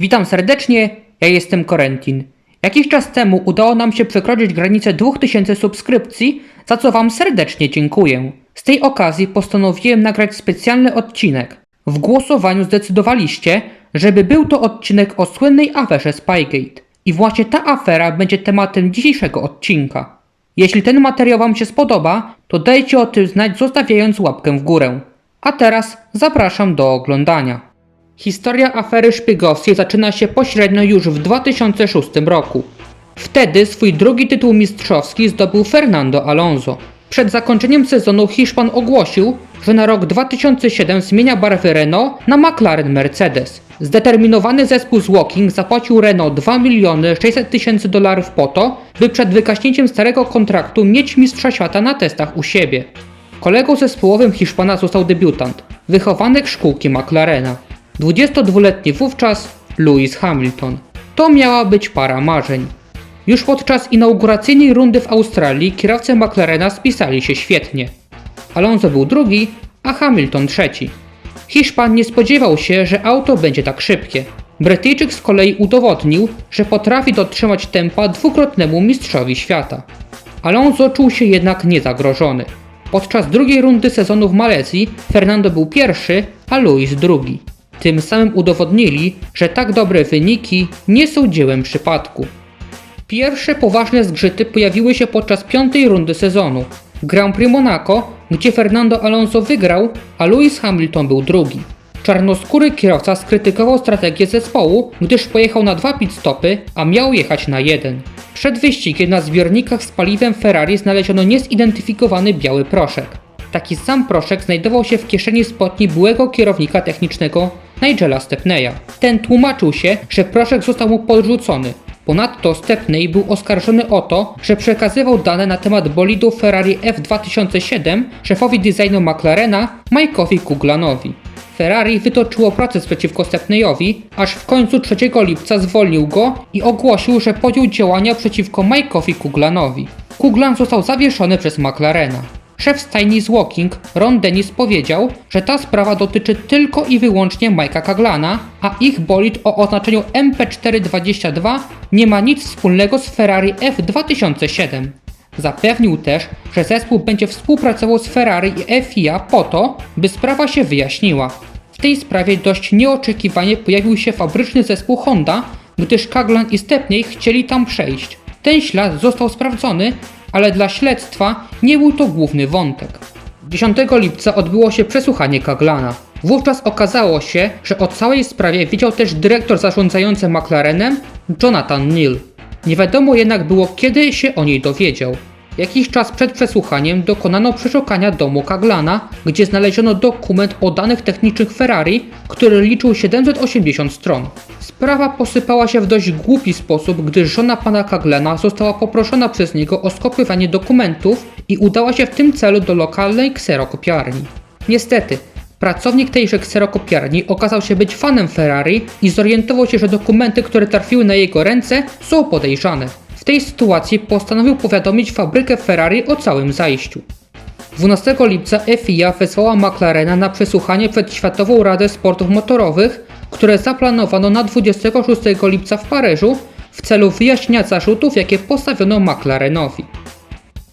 Witam serdecznie, ja jestem Korentin. Jakiś czas temu udało nam się przekroczyć granicę 2000 subskrypcji, za co Wam serdecznie dziękuję. Z tej okazji postanowiłem nagrać specjalny odcinek. W głosowaniu zdecydowaliście, żeby był to odcinek o słynnej aferze Spygate. I właśnie ta afera będzie tematem dzisiejszego odcinka. Jeśli ten materiał Wam się spodoba, to dajcie o tym znać zostawiając łapkę w górę. A teraz zapraszam do oglądania. Historia afery szpiegowskiej zaczyna się pośrednio już w 2006 roku. Wtedy swój drugi tytuł mistrzowski zdobył Fernando Alonso. Przed zakończeniem sezonu Hiszpan ogłosił, że na rok 2007 zmienia barwy Renault na McLaren Mercedes. Zdeterminowany zespół z Walking zapłacił Renault 2 miliony 600 tysięcy dolarów po to, by przed wygaśnięciem starego kontraktu mieć mistrza świata na testach u siebie. Kolegą zespołowym Hiszpana został debiutant, wychowanek szkółki McLarena. 22-letni wówczas Lewis Hamilton. To miała być para marzeń. Już podczas inauguracyjnej rundy w Australii kierowcy McLarena spisali się świetnie. Alonso był drugi, a Hamilton trzeci. Hiszpan nie spodziewał się, że auto będzie tak szybkie. Brytyjczyk z kolei udowodnił, że potrafi dotrzymać tempa dwukrotnemu mistrzowi świata. Alonso czuł się jednak niezagrożony. Podczas drugiej rundy sezonu w Malezji Fernando był pierwszy, a Lewis drugi. Tym samym udowodnili, że tak dobre wyniki nie są dziełem przypadku. Pierwsze poważne zgrzyty pojawiły się podczas piątej rundy sezonu. Grand Prix Monaco, gdzie Fernando Alonso wygrał, a Lewis Hamilton był drugi. Czarnoskóry kierowca skrytykował strategię zespołu, gdyż pojechał na dwa pit stopy, a miał jechać na jeden. Przed wyścigiem na zbiornikach z paliwem Ferrari znaleziono niezidentyfikowany biały proszek. Taki sam proszek znajdował się w kieszeni spodni byłego kierownika technicznego Nigela Stepneya. Ten tłumaczył się, że proszek został mu podrzucony. Ponadto Stepney był oskarżony o to, że przekazywał dane na temat bolidu Ferrari F2007 szefowi designu McLarena Mike'owi Kuglanowi. Ferrari wytoczyło proces przeciwko Stepneyowi, aż w końcu 3 lipca zwolnił go i ogłosił, że podjął działania przeciwko Mike'owi Kuglanowi. Kuglan został zawieszony przez McLarena. Szef stajni Walking, Ron Dennis powiedział, że ta sprawa dotyczy tylko i wyłącznie Mike'a Kaglana, a ich bolid o oznaczeniu MP422 nie ma nic wspólnego z Ferrari F2007. Zapewnił też, że zespół będzie współpracował z Ferrari i FIA po to, by sprawa się wyjaśniła. W tej sprawie dość nieoczekiwanie pojawił się fabryczny zespół Honda, gdyż Kaglan i Stepney chcieli tam przejść. Ten ślad został sprawdzony, ale dla śledztwa nie był to główny wątek. 10 lipca odbyło się przesłuchanie Kaglana. Wówczas okazało się, że o całej sprawie wiedział też dyrektor zarządzający McLarenem Jonathan Neal. Nie wiadomo jednak było kiedy się o niej dowiedział. Jakiś czas przed przesłuchaniem dokonano przeszukania domu Kaglana, gdzie znaleziono dokument o danych technicznych Ferrari, który liczył 780 stron. Sprawa posypała się w dość głupi sposób, gdyż żona pana Kaglana została poproszona przez niego o skopiowanie dokumentów i udała się w tym celu do lokalnej kserokopiarni. Niestety, pracownik tejże kserokopiarni okazał się być fanem Ferrari i zorientował się, że dokumenty, które trafiły na jego ręce są podejrzane. W tej sytuacji postanowił powiadomić fabrykę Ferrari o całym zajściu. 12 lipca FIA wezwała McLarena na przesłuchanie przed Światową Radę Sportów Motorowych, które zaplanowano na 26 lipca w Paryżu w celu wyjaśnienia zarzutów, jakie postawiono McLarenowi.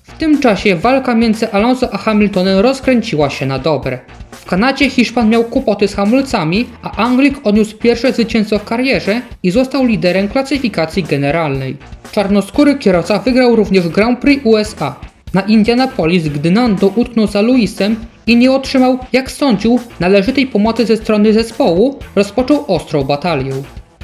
W tym czasie walka między Alonso a Hamiltonem rozkręciła się na dobre. W Kanadzie Hiszpan miał kłopoty z hamulcami, a Anglik odniósł pierwsze zwycięstwo w karierze i został liderem klasyfikacji generalnej. Czarnoskóry kierowca wygrał również Grand Prix USA. Na Indianapolis, gdy Nando utknął za Luisem i nie otrzymał, jak sądził, należytej pomocy ze strony zespołu, rozpoczął ostrą batalię.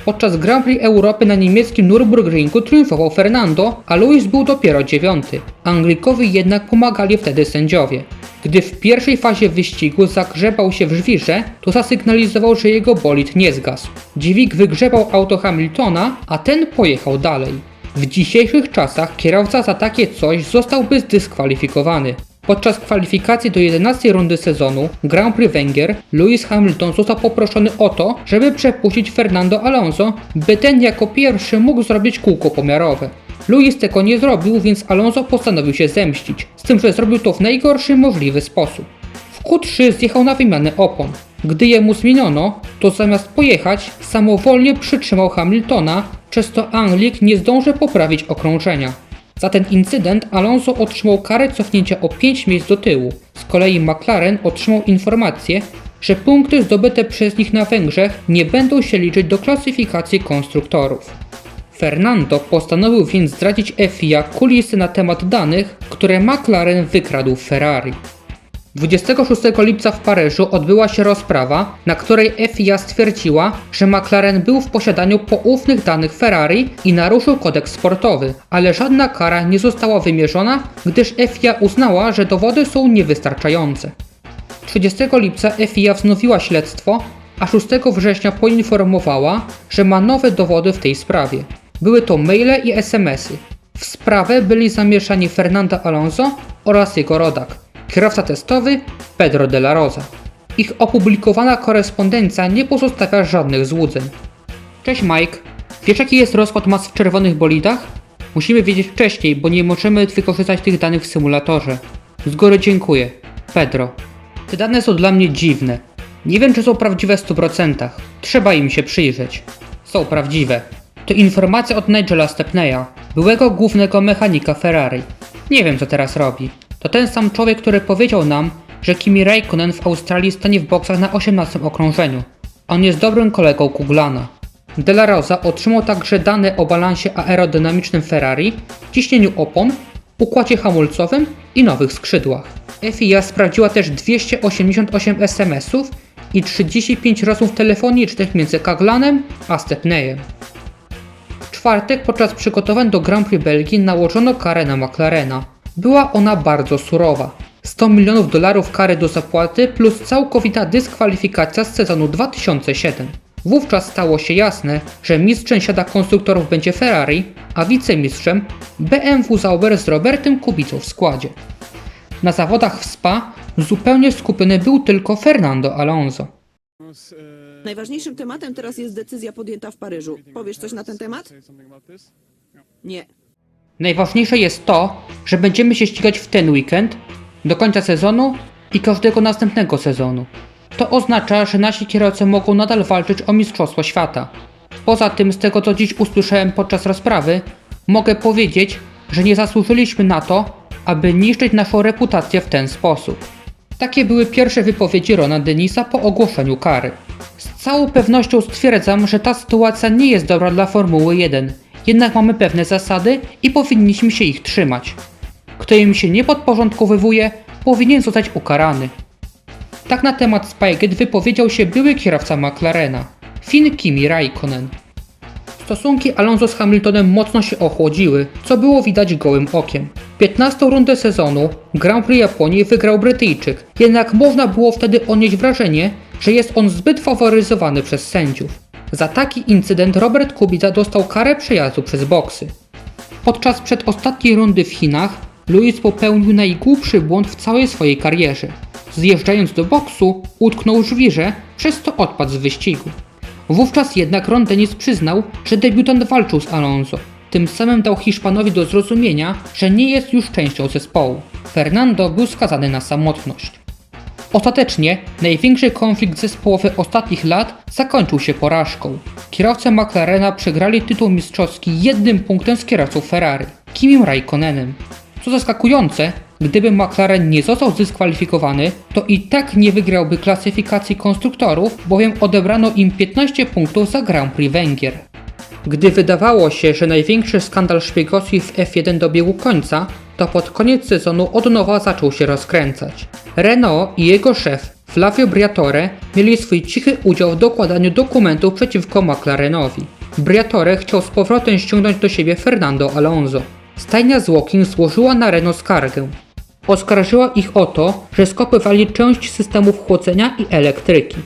Podczas Grand Prix Europy na niemieckim Nürburgringu triumfował Fernando, a Lewis był dopiero dziewiąty. Anglikowi jednak pomagali wtedy sędziowie. Gdy w pierwszej fazie wyścigu zagrzebał się w żwirze, to zasygnalizował, że jego bolid nie zgasł. Dźwig wygrzebał auto Hamiltona, a ten pojechał dalej. W dzisiejszych czasach kierowca za takie coś zostałby zdyskwalifikowany. Podczas kwalifikacji do 11 rundy sezonu Grand Prix Węgier Lewis Hamilton został poproszony o to, żeby przepuścić Fernando Alonso, by ten jako pierwszy mógł zrobić kółko pomiarowe. Lewis tego nie zrobił, więc Alonso postanowił się zemścić, z tym, że zrobił to w najgorszy możliwy sposób. W Q3 zjechał na wymianę opon. Gdy jemu zmieniono, to zamiast pojechać, samowolnie przytrzymał Hamiltona, przez to Anglik nie zdążył poprawić okrążenia. Za ten incydent Alonso otrzymał karę cofnięcia o 5 miejsc do tyłu. Z kolei McLaren otrzymał informację, że punkty zdobyte przez nich na Węgrzech nie będą się liczyć do klasyfikacji konstruktorów. Fernando postanowił więc zdradzić FIA kulisy na temat danych, które McLaren wykradł Ferrari. 26 lipca w Paryżu odbyła się rozprawa, na której FIA stwierdziła, że McLaren był w posiadaniu poufnych danych Ferrari i naruszył kodeks sportowy, ale żadna kara nie została wymierzona, gdyż FIA uznała, że dowody są niewystarczające. 30 lipca FIA wznowiła śledztwo, a 6 września poinformowała, że ma nowe dowody w tej sprawie. Były to maile i SMSy. W sprawę byli zamieszani Fernando Alonso oraz jego rodak, kierowca testowy Pedro de la Rosa. Ich opublikowana korespondencja nie pozostawia żadnych złudzeń. Cześć Mike, wiesz jaki jest rozkład mas w czerwonych bolidach? Musimy wiedzieć wcześniej, bo nie możemy wykorzystać tych danych w symulatorze. Z góry dziękuję. Pedro. Te dane są dla mnie dziwne. Nie wiem, czy są prawdziwe w 100%. Trzeba im się przyjrzeć. Są prawdziwe. To informacja od Nigela Stepneya, byłego głównego mechanika Ferrari. Nie wiem, co teraz robi. To ten sam człowiek, który powiedział nam, że Kimi Raikkonen w Australii stanie w boksach na 18 okrążeniu. On jest dobrym kolegą Kuglana. De La Rosa otrzymał także dane o balansie aerodynamicznym Ferrari, ciśnieniu opon, układzie hamulcowym i nowych skrzydłach. FIA sprawdziła też 288 SMS-ów i 35 rozmów telefonicznych między Kaglanem a Stepneyem. W czwartek podczas przygotowań do Grand Prix Belgii nałożono karę na McLarena. Była ona bardzo surowa. 100 milionów dolarów kary do zapłaty plus całkowita dyskwalifikacja z sezonu 2007. Wówczas stało się jasne, że mistrzem siada konstruktorów będzie Ferrari, a wicemistrzem BMW Sauber z Robertem Kubicą w składzie. Na zawodach w Spa zupełnie skupiony był tylko Fernando Alonso. Najważniejszym tematem teraz jest decyzja podjęta w Paryżu. Powiesz coś na ten temat? Nie. Najważniejsze jest to, że będziemy się ścigać w ten weekend, do końca sezonu i każdego następnego sezonu. To oznacza, że nasi kierowcy mogą nadal walczyć o Mistrzostwo Świata. Poza tym, z tego co dziś usłyszałem podczas rozprawy, mogę powiedzieć, że nie zasłużyliśmy na to, aby niszczyć naszą reputację w ten sposób. Takie były pierwsze wypowiedzi Rona Denisa po ogłoszeniu kary. Z całą pewnością stwierdzam, że ta sytuacja nie jest dobra dla Formuły 1, jednak mamy pewne zasady i powinniśmy się ich trzymać. Kto im się nie podporządkowywuje, powinien zostać ukarany. Tak na temat Spygate wypowiedział się były kierowca McLarena, Finn Kimi Raikkonen. Stosunki Alonso z Hamiltonem mocno się ochłodziły, co było widać gołym okiem. 15 rundę sezonu Grand Prix Japonii wygrał Brytyjczyk, jednak można było wtedy odnieść wrażenie, że jest on zbyt faworyzowany przez sędziów. Za taki incydent Robert Kubica dostał karę przejazdu przez boksy. Podczas przedostatniej rundy w Chinach Louis popełnił najgłupszy błąd w całej swojej karierze. Zjeżdżając do boksu, utknął żwirze, przez to odpadł z wyścigu. Wówczas jednak Ron Dennis przyznał, że debiutant walczył z Alonso. Tym samym dał Hiszpanowi do zrozumienia, że nie jest już częścią zespołu. Fernando był skazany na samotność. Ostatecznie największy konflikt zespołowy ostatnich lat zakończył się porażką. Kierowcy McLarena przegrali tytuł mistrzowski jednym punktem z kierowcą Ferrari, Kimim Raikkonenem. Co zaskakujące, gdyby McLaren nie został zdyskwalifikowany, to i tak nie wygrałby klasyfikacji konstruktorów, bowiem odebrano im 15 punktów za Grand Prix Węgier. Gdy wydawało się, że największy skandal szpiegowski w F1 dobiegł końca, to pod koniec sezonu od nowa zaczął się rozkręcać. Renault i jego szef Flavio Briatore mieli swój cichy udział w dokładaniu dokumentów przeciwko McLarenowi. Briatore chciał z powrotem ściągnąć do siebie Fernando Alonso. Stajnia z Woking złożyła na Renault skargę. Oskarżyła ich o to, że skopywali część systemów chłodzenia i elektryki.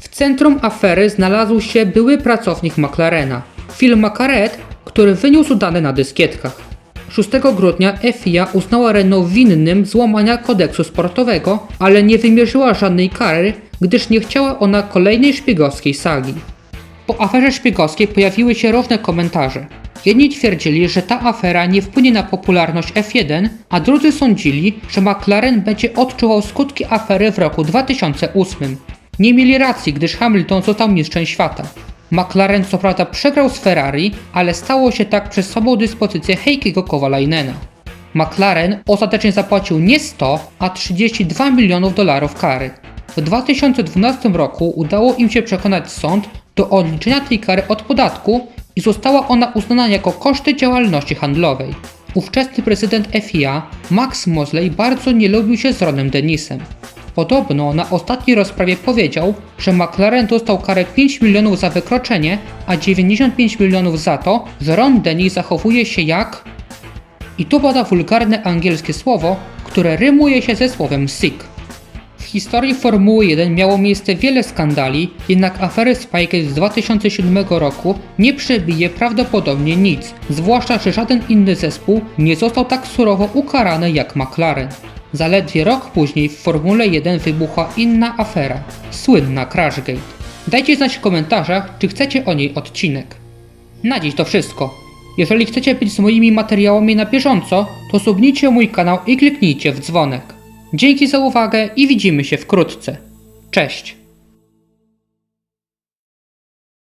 W centrum afery znalazł się były pracownik McLarena, Phil Macaret, który wyniósł dane na dyskietkach. 6 grudnia FIA uznała Renault winnym złamania kodeksu sportowego, ale nie wymierzyła żadnej kary, gdyż nie chciała ona kolejnej szpiegowskiej sagi. Po aferze szpiegowskiej pojawiły się różne komentarze. Jedni twierdzili, że ta afera nie wpłynie na popularność F1, a drudzy sądzili, że McLaren będzie odczuwał skutki afery w roku 2008. Nie mieli racji, gdyż Hamilton został mistrzem świata. McLaren co prawda przegrał z Ferrari, ale stało się tak przez słabą dyspozycję Heikiego Kovalainena. McLaren ostatecznie zapłacił nie 100, a 32 milionów dolarów kary. W 2012 roku udało im się przekonać sąd do odliczenia tej kary od podatku i została ona uznana jako koszty działalności handlowej. Ówczesny prezydent FIA, Max Mosley, bardzo nie lubił się z Ronem Dennisem. Podobno na ostatniej rozprawie powiedział, że McLaren dostał karę 5 milionów za wykroczenie, a 95 milionów za to, że Ron Dennis zachowuje się jak i tu pada wulgarne angielskie słowo, które rymuje się ze słowem sick. W historii Formuły 1 miało miejsce wiele skandali, jednak afery Spygate z 2007 roku nie przebije prawdopodobnie nic, zwłaszcza, że żaden inny zespół nie został tak surowo ukarany jak McLaren. Zaledwie rok później w Formule 1 wybuchła inna afera, słynna Crashgate. Dajcie znać w komentarzach, czy chcecie o niej odcinek. Na dziś to wszystko. Jeżeli chcecie być z moimi materiałami na bieżąco, to subnijcie mój kanał i kliknijcie w dzwonek. Dzięki za uwagę i widzimy się wkrótce. Cześć!